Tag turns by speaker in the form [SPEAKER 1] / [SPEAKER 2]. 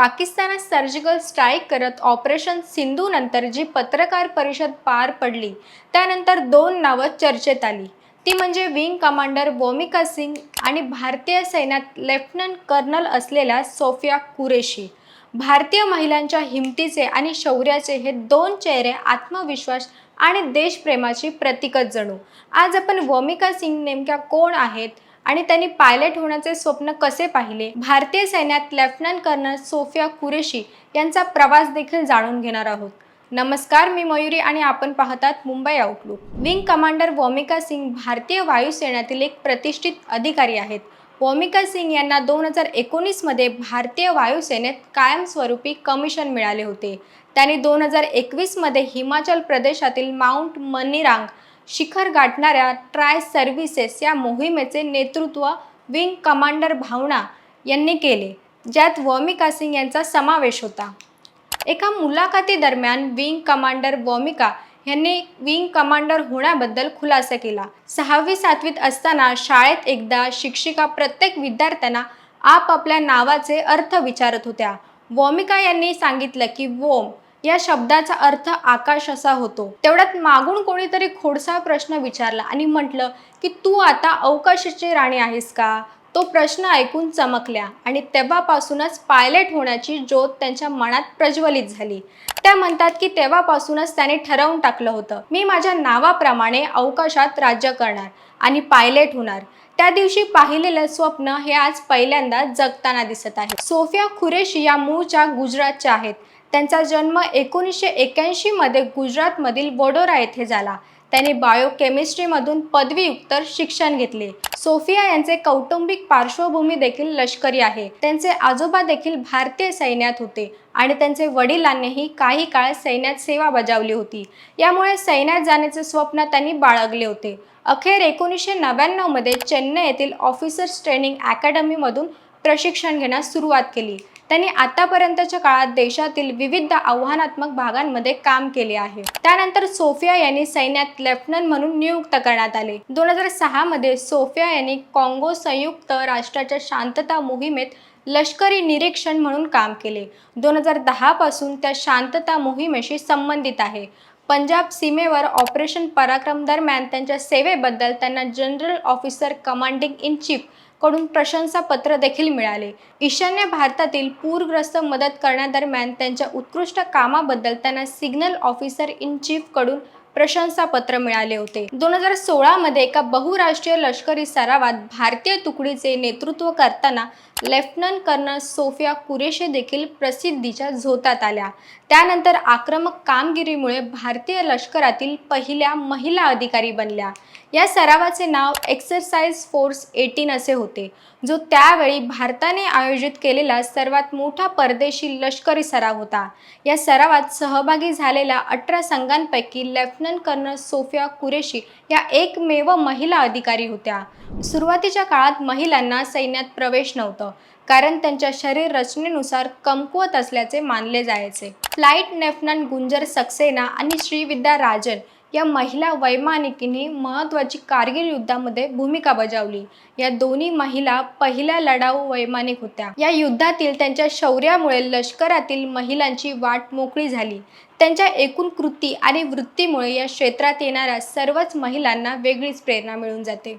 [SPEAKER 1] पाकिस्तानात surgical strike करत operation Sindhu नंतर जी पत्रकार परिषद पार पडली त्यानंतर दोन नावं चर्चेत आली. ती म्हणजे विंग कमांडर वोमिका सिंग आणि भारतीय सैन्यात लेफ्टनंट कर्नल असलेल्या सोफिया कुरेशी. भारतीय महिलांच्या हिमतीचे आणि शौर्याचे हे दोन चेहरे आत्मविश्वास आणि देशप्रेमाची प्रतीकच जणू. आज आपण वोमिका सिंग नेमक्या कोण आहेत? आणि त्यांनी पायलट होण्याचे स्वप्न कसे पाहिले? भारतीय सैन्यात लेफ्टनंट कर्नल सोफिया कुरेशी यांचा प्रवास देखील जाणून घेणार आहोत. नमस्कार मी मयुरी आणि आपण पाहतात Mumbai outlook wing commander Vyomika Singh भारतीय वायुसेनेतील एक प्रतिष्ठित अधिकारी आहेत. वोमिका सिंग यांना दोन हजार एकोणीसमध्ये भारतीय वायुसेनेत कायमस्वरूपी कमिशन मिळाले होते. त्यांनी दोन हजार एकवीसमध्ये हिमाचल प्रदेशातील माउंट मनिरांग शिखर गाठणाऱ्या ट्राय सर्व्हिसेस या मोहिमेचे नेतृत्व विंग कमांडर भावना यांनी केले ज्यात वॉमिका सिंग यांचा समावेश होता. एका मुलाखतीदरम्यान विंग कमांडर वॉमिका यांनी विंग कमांडर होण्याबद्दल खुलासा केला. सहावी सातवीत असताना शाळेत एकदा शिक्षिका प्रत्येक विद्यार्थ्यांना आपापल्या नावाचे अर्थ विचारत होत्या. वॉमिका यांनी सांगितलं की वोम या शब्दाचा अर्थ आकाश असा होतो. तेवढ्यात मागून कोणीतरी खोडसा प्रश्न विचारला आणि म्हटलं की तू आता अवकाशाची राणी आहेस का? तो प्रश्न ऐकून चमकल्या आणि तेव्हापासूनच पायलट होण्याची ज्योत त्यांच्या मनात प्रज्वलित झाली. त्या म्हणतात की तेव्हापासूनच त्याने ठरवून टाकलं होतं. मी माझ्या नावाप्रमाणे अवकाशात राज्य करणार आणि पायलट होणार. त्या दिवशी पाहिलेलं स्वप्न हे आज पहिल्यांदा जगताना दिसत आहे. सोफिया खुरेशी या मूळच्या गुजरातच्या आहेत. त्यांचा जन्म एकोणीसशे एक्याऐंशीमध्ये गुजरातमधील वडोरा येथे झाला. त्यांनी बायोकेमिस्ट्रीमधून पदवीयुक्त शिक्षण घेतले. सोफिया यांचे कौटुंबिक पार्श्वभूमी देखील लष्करी आहे. त्यांचे आजोबा देखील भारतीय सैन्यात होते आणि त्यांचे वडिलांनीही काही काळ सैन्यात सेवा बजावली होती. यामुळे सैन्यात जाण्याचे स्वप्न त्यांनी बाळगले होते. अखेर एकोणीसशे नव्याण्णवमध्ये चेन्नई येथील ऑफिसर्स ट्रेनिंग अकॅडमीमधून प्रशिक्षण घेण्यास सुरुवात केली. त्यांनी आतापर्यंतच्या काळात देशातील विविध आव्हानात्मक भागांमध्ये काम केले आहे. त्यानंतर सोफिया यांनी सैन्यात लेफ्टनंट म्हणून नियुक्त करण्यात आले. दोन हजार सहामध्ये सोफिया यांनी काँगो संयुक्त राष्ट्राच्या शांतता मोहिमेत लष्करी निरीक्षण म्हणून काम केले. दोन हजार दहापासून त्या शांतता मोहिमेशी संबंधित आहे. पंजाब सीमेवर ऑपरेशन पराक्रम दरम्यान त्यांच्या सेवेबद्दल त्यांना general officer commanding in chief कडून प्रशंसापत्र देखील मिळाले. ईशान्य भारतातील पूरग्रस्त मदत करण्यादरम्यान त्यांच्या उत्कृष्ट कामाबद्दल त्यांना सिग्नल ऑफिसर इन चीफकडून प्रशंसापत्र मिळाले होते. दोन हजार सोळामध्ये एका बहुराष्ट्रीय लष्करी सरावात भारतीय तुकडीचे नेतृत्व करताना लेफ्टनंट कर्नल सोफिया कुरेशे देखील प्रसिद्धीच्या झोतात आल्या. त्यानंतर आक्रमक कामगिरीमुळे भारतीय लष्करातील पहिल्या महिला अधिकारी बनल्या. या सरावाचे नाव एक्सरसाइज फोर्स एटीन असे होते जो त्यावेळी भारताने आयोजित केलेला सर्वात मोठा परदेशी लष्करी सराव होता. या सरावात सहभागी झालेल्या अठरा संघांपैकी लेफ्टनंट कर्नल सोफिया कुरेशी या एकमेव महिला अधिकारी होत्या. सुरुवातीच्या काळात महिलांना सैन्यात प्रवेश नव्हतं कारण त्यांच्या शरीर रचनेनुसार कमकुवत असल्याचे मानले जायचे. फ्लाईट लेफ्टनंट गुंजर सक्सेना आणि श्रीविद्या राजन या महिला वैमानिकीने महत्त्वाची कारगिल युद्धामध्ये भूमिका बजावली. या दोन्ही महिला पहिल्या लढाऊ वैमानिक होत्या. या युद्धातील त्यांच्या शौर्यामुळे लष्करातील महिलांची वाट मोकळी झाली. त्यांच्या एकूण कृती आणि वृत्तीमुळे या क्षेत्रात येणाऱ्या सर्वच महिलांना वेगळीच प्रेरणा मिळून जाते.